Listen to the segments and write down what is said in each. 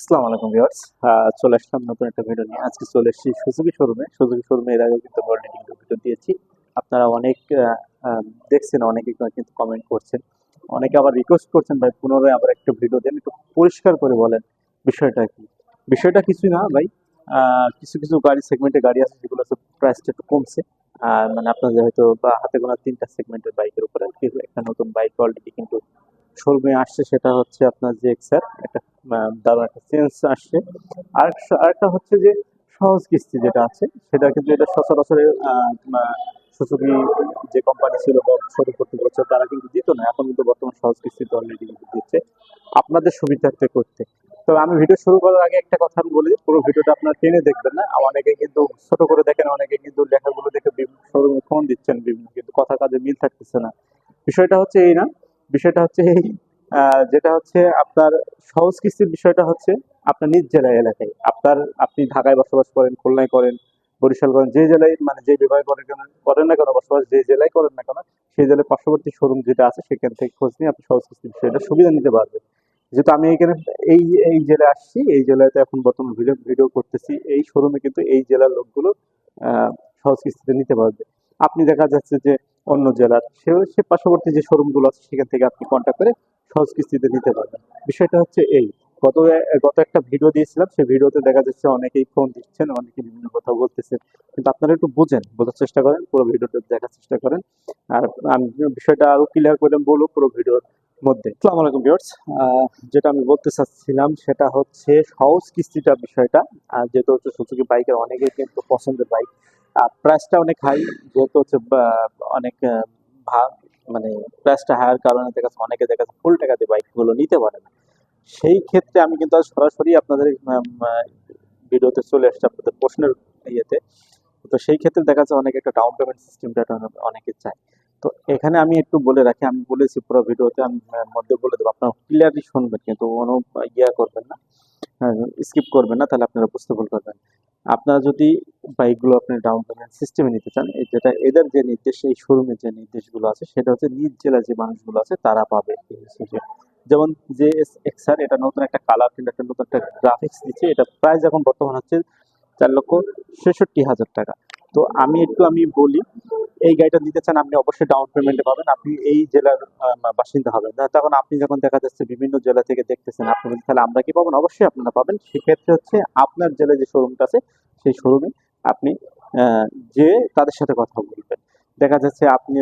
আসসালামু আলাইকুম, ভিউয়ার্স। চলে আসলাম নতুন একটা ভিডিও নিয়ে। আজকে চলে এসেছি সুজুকি শোরুমে সুজুকি শোরুমে এর আগেও কিন্তু অলরেডি ভিডিও দিয়েছি। আপনারা অনেক দেখছেন অনেকে কিন্তু কমেন্ট করছেন। অনেকে আবার রিকোয়েস্ট করছেন, ভাই, পুনরায় আবার একটা ভিডিও দেন। একটু পরিষ্কার করে বলেন বিষয়টা কি? বিষয়টা কিছুই না, ভাই। কিছু কিছু গাড়ি সেগমেন্টে গাড়ি আছে যেগুলো প্রাইসটা একটু কমছে। মানে আপনাদের হয়তো বা হাতে গোনা তিনটা সেগমেন্টের বাইকের উপরে একটা নতুন বাইক অলরেডি কিন্তু শোরুমে আসছে সেটা হচ্ছে আপনার যে এক্সার একটা দারুণ একটা চেঞ্জ আসছে। আর আরেকটা হচ্ছে যে সহজ কিস্তি যেটা আছে, সেটা কিন্তু এটা সচরাচর সুসুকি যে কোম্পানি ছিল বা করতে বলছে, তারা কিন্তু দিত না। এখন কিন্তু বর্তমান সহজ কিস্তিতে অলরেডি কিন্তু দিচ্ছে। আপনাদের সুবিধার্থে করতে। তবে আমি ভিডিও শুরু করার আগে একটা কথা আমি বলি পুরো ভিডিওটা আপনার টেনে দেখবেন না। অনেকে কিন্তু ছোট করে দেখেন, অনেকে কিন্তু লেখাগুলো দেখে বিভিন্ন শোরুমে ফোন দিচ্ছেন, বিভিন্ন কিন্তু কথা কাজে মিল থাকতেছে না। বিষয়টা হচ্ছে এই না বিষয়টা হচ্ছে এই যেটা হচ্ছে আপনার সহজ কিস্তির বিষয়টা হচ্ছে আপনার নিজ জেলায়, এলাকায়। আপনার, আপনি ঢাকায় বসবাস করেন, খুলনায় করেন, বরিশাল করেন, যে জেলায় মানে যে বিভাগে করেন কেন করেন না কেন বসবাস, যে জেলায় করেন না কেন, সেই জেলায় পার্শ্ববর্তী শোরুম যেটা আছে, সেখান থেকে খোঁজ নিয়ে আপনি সহজ কিস্তির বিষয়টা সুবিধা নিতে পারবেন। যেহেতু আমি এখানে এই এই জেলায় আসছি, এই জেলাতে এখন বর্তমান ভিডিও ভিডিও করতেছি, এই শোরুমে কিন্তু এই জেলার লোকগুলো সহজ কিস্তিতে নিতে পারবে। আপনি দেখা যাচ্ছে যে অন্য জেলার সে সে পার্শ্ববর্তী যে শোরুমগুলো আছে, সেখান থেকে আপনি কন্ট্যাক্ট করে সহজ কিস্তিতে নিতে পারবেন। বিষয়টা হচ্ছে এই, গত গত একটা ভিডিও দিয়েছিলাম, সেই ভিডিওতে দেখা যাচ্ছে অনেকেই ফোন দিচ্ছেন, অনেকে বিভিন্ন কথা বলতেছে কিন্তু আপনারা একটু বুঝেন, বোঝার চেষ্টা করেন, পুরো ভিডিওটা দেখার চেষ্টা করেন। আর আমি বিষয়টা আরও ক্লিয়ার করে বলব, পুরো ভিডিওর মধ্যে। আসসালামু আলাইকুম যেটা আমি বলতে চাচ্ছিলাম সেটা হচ্ছে সহজ কিস্তিটা বিষয়টা। যেহেতু হচ্ছে সুজুকি বাইকের অনেকেই কিন্তু পছন্দের বাইক প্রাইসটা অনেক হাই যেহেতু হচ্ছে অনেক ভাগ মানে প্রাইসটা হায়ার কারণে দেখা যাচ্ছে অনেকে দেখা যাচ্ছে ফুল টাকা দিয়ে বাইকগুলো নিতে পারে না। সেই ক্ষেত্রে আমি কিন্তু আজ সরাসরি আপনাদের ভিডিওতে চলে আসছে আপনাদের প্রশ্নের ইয়েতে। তো সেই ক্ষেত্রে দেখা যাচ্ছে অনেকে একটা ডাউন পেমেন্ট সিস্টেমটা অনেকে চায়। তো এখানে আমি একটু বলে রাখি, আমি বলেছি পুরো ভিডিওতে, আমি মধ্যে বলে দেবো, আপনার ক্লিয়ারলি শুনবেন, কিন্তু কোনো ইয়া করবেন না স্কিপ করবেন না, তাহলে আপনারা বুঝতে ভুল করবেন আপনারা যদি বাইকগুলো আপনি ডাউন পেমেন্ট সিস্টেমে নিতে চান যেটা এদের যে নির্দেশ, এই শোরুমের যে নির্দেশগুলো আছে, সেটা হচ্ছে নিজ জেলার যে মানুষগুলো আছে, তারা পাবে। যেমন যে এস এক্সার এটা নতুন একটা কালার কিন্তু একটা নতুন একটা গ্রাফিক্স দিচ্ছে, এটা প্রাইস এখন বর্তমান হচ্ছে চার লক্ষ ছেষট্টি হাজার টাকা তো আমি একটু, আমি বলি এই গাড়িটা নিতে চান আপনি অবশ্যই ডাউন পেমেন্টে পাবেন। আপনি এই জেলার বাসিন্দা হবেন। তখন আপনি যখন দেখা যাচ্ছে বিভিন্ন জেলা থেকে দেখতেছেন আপনি বলছেন, তাহলে আমরা কি পাবেন অবশ্যই আপনারা পাবেন। সেক্ষেত্রে হচ্ছে আপনার জেলায় যে শোরুমটা আছে সেই শোরুমে আপনি যে তাদের সাথে কথা বলবেন। দেখা যাচ্ছে আপনি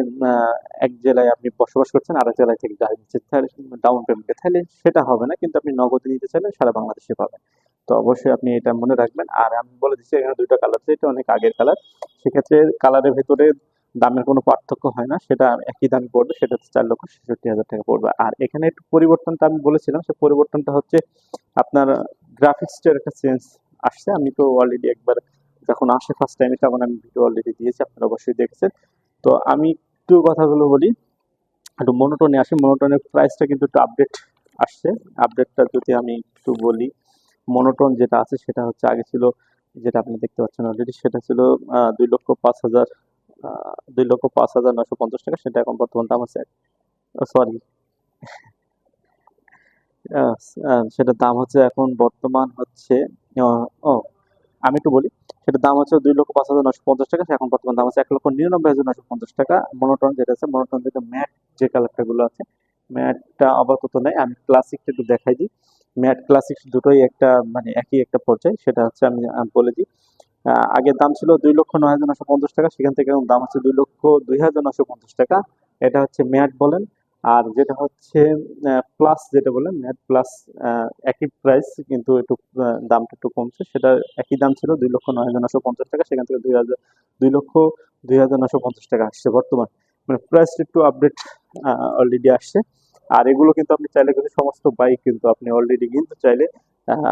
এক জেলায় আপনি বসবাস করছেন আর এক জেলায় থেকে গাড়ি নিচ্ছেন তাহলে ডাউন পেমেন্টে তাহলে সেটা হবে না কিন্তু আপনি নগদে নিতে চাইলে সারা বাংলাদেশে পাবেন। তো অবশ্যই আপনি এটা মনে রাখবেন। আর আমি বলে দিচ্ছি এখানে দুইটা কালার আছে এটা অনেক আগের কালার সেক্ষেত্রে কালারের ভেতরে দামের কোনো পার্থক্য হয় না, সেটা একই দাম পড়বে, সেটা হচ্ছে চার লক্ষ ছেষট্টি হাজার টাকা পড়বে। আর এখানে একটু পরিবর্তনটা আমি বলেছিলাম, সে পরিবর্তনটা হচ্ছে আপনার গ্রাফিক্সটার একটা চেঞ্জ আসছে। আমি তো অলরেডি একবার যখন আসে ফার্স্ট টাইমে তখন আমি ভিডিও অলরেডি দিয়েছি, আপনারা অবশ্যই দেখেছেন। তো আমি একটু কথাগুলো বলি, একটু মনোটনে আসি। মনোটনের প্রাইসটা কিন্তু একটু আপডেট আসছে। আপডেটটা যদি আমি একটু বলি মনোটন যেটা আছে, সেটা হচ্ছে আগে ছিল, যেটা আপনি দেখতে পাচ্ছেন অলরেডি সেটা ছিল দুই লক্ষ পাঁচ হাজার দুই লক্ষ পাঁচ হাজার নশো পঞ্চাশ টাকা, সেটা এখন বর্তমান দাম আছে সরি সেটার দাম হচ্ছে এখন বর্তমান হচ্ছে ও, আমি একটু বলি, সেটার দাম হচ্ছে দুই লক্ষ পাঁচ হাজার নশো পঞ্চাশ টাকা এখন বর্তমান দাম আছে এক লক্ষ নিরানব্বই হাজার নশো পঞ্চাশ টাকা। মনোটন যেটা আছে মনোটন যেটা ম্যাট যে কালারটা গুলো আছে ম্যাটটা আপাতত নেই, আমি ক্লাসিকটা একটু দেখাই দিই। ম্যাট ক্লাসিক দুটোই একটা মানে একই একটা পর্যায়ে, সেটা হচ্ছে আমি বলে দিই। আগের দাম ছিল দুই লক্ষ নয় হাজার নশো পঞ্চাশ টাকা, সেখান থেকে এখন দাম হচ্ছে দুই লক্ষ দুই হাজার নশো পঞ্চাশ টাকা। এটা হচ্ছে ম্যাট বলেন। আর যেটা হচ্ছে প্লাস যেটা বলেন, ম্যাট প্লাস একই প্রাইস কিন্তু একটু দামটা একটু কমছে। সেটা একই দাম ছিল দুই লক্ষ নয় হাজার নশো পঞ্চাশ টাকা, সেখান থেকে দুই হাজার, দুই লক্ষ দুই হাজার নশো পঞ্চাশ টাকা আসছে বর্তমান। মানে প্রাইস একটু আপডেট অলরেডি আসছে। আর এগুলো কিন্তু আপনি চাইলে কিন্তু সমস্ত বাইক কিন্তু আপনি অলরেডি কিন্তু চাইলে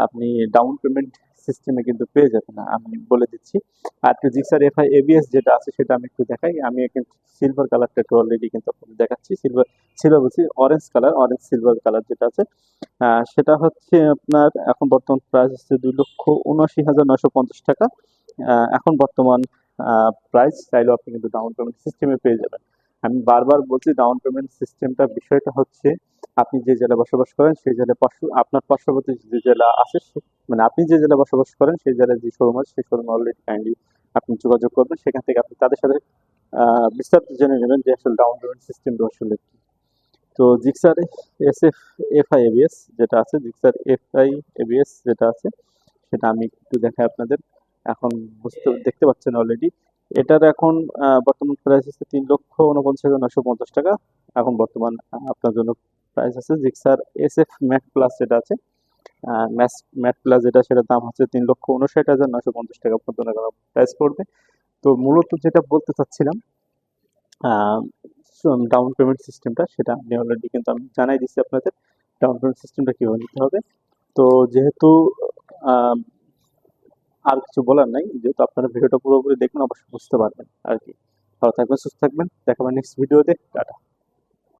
আপনি ডাউন পেমেন্ট সিস্টেমে কিন্তু পেয়ে যাবেন, আমি বলে দিচ্ছি। আর একটু জিক্সার এফআই এবিএস যেটা আছে সেটা আমি একটু দেখাই। আমি কিন্তু সিলভার কালারটা একটু অলরেডি কিন্তু আপনাদের দেখাচ্ছি। সিলভার সিলভার বলছি orange colour orange silver colour যেটা আছে সেটা হচ্ছে আপনার এখন বর্তমান প্রাইস হচ্ছে দুই লক্ষ উনআশি হাজার নশো পঞ্চাশ টাকা। এখন বর্তমান প্রাইস চাইলেও আপনি কিন্তু ডাউন পেমেন্ট সিস্টেমে পেয়ে যাবেন। আমি বারবার বলছি ডাউন পেমেন্ট সিস্টেমটা বিষয়টা হচ্ছে, আপনি যে জেলায় বসবাস করেন সেই জেলায় আপনার পার্শ্ববর্তী যে জেলা আছে মানে আপনি যে জেলা বসবাস করেন সেই জেলায় যে শোরুম আছে, সেই শোরুম অলরেডি কাইন্ডলি আপনি যোগাযোগ করবেন। সেখান থেকে আপনি তাদের সাথে বিস্তারিত জেনে নেবেন যে আসলে ডাউন পেমেন্ট সিস্টেমটা আসলে কি। তো Gixxer S F F I ABS যেটা আছে, জিক্সার এফ আই এবিএস যেটা আছে, সেটা আমি একটু দেখাই আপনাদের। এখন বুঝতে, দেখতে পাচ্ছেন অলরেডি এটার এখন বর্তমান প্রাইস আছে তিন লক্ষ উনপঞ্চাশ হাজার নশো পঞ্চাশ টাকা। এখন বর্তমান আপনার জন্য প্রাইস আছে Gixxer S F matte plus যেটা আছে। ম্যাস ম্যাট প্লাস যেটা, সেটার দাম হচ্ছে তিন লক্ষ উনষাট হাজার নশো পঞ্চাশ টাকা পর্যন্ত প্রাইস পড়বে। তো মূলত যেটা বলতে চাচ্ছিলাম ডাউন পেমেন্ট সিস্টেমটা সেটা আপনি অলরেডি কিন্তু আমি জানাই দিচ্ছি আপনাদের। ডাউন পেমেন্ট সিস্টেমটা কীভাবে নিতে হবে। তো যেহেতু আর কিছু বলার নাই, যেহেতু আপনারা ভিডিওটা পুরোপুরি দেখবেন, অবশ্যই বুঝতে পারবেন, আর কি। ভালো থাকবেন, সুস্থ থাকবেন দেখাবেন নেক্সট ভিডিওতে টাটা।